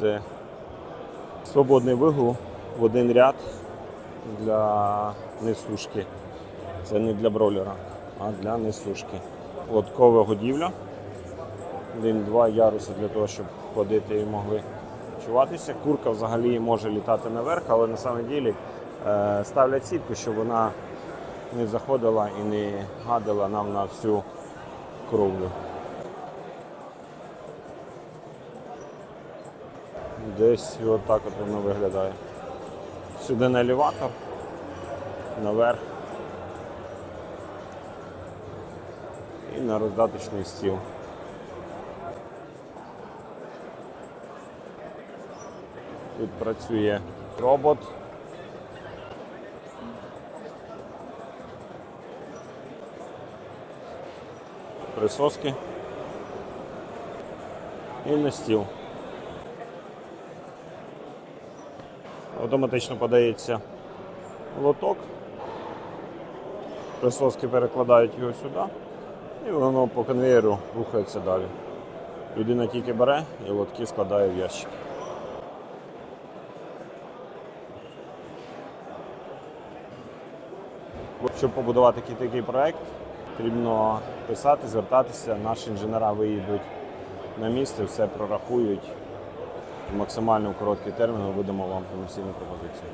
Це свободний вигул в один ряд для несушки. Це не для бролера, а для несушки. Лоткова годівля. Один-два яруси для того, щоб ходити і могли чуватися. Курка взагалі може літати наверх, але на самом ділі е, ставлять сітку, щоб вона не заходила і не гадила нам на всю кровлю. Десь отак от воно виглядає. Сюди на елеватор, наверх і на роздаточний стіл. Тут працює робот. Присоски і на стіл. Автоматично подається лоток. Присоски перекладають його сюди і воно по конвейеру рухається далі. Людина тільки бере і лотки складає в ящик. Щоб побудувати такий, проект, потрібно писати, звертатися. Наші інженера виїдуть на місце, все прорахують. Максимально в короткий термін ми видамо вам комерційну пропозицію.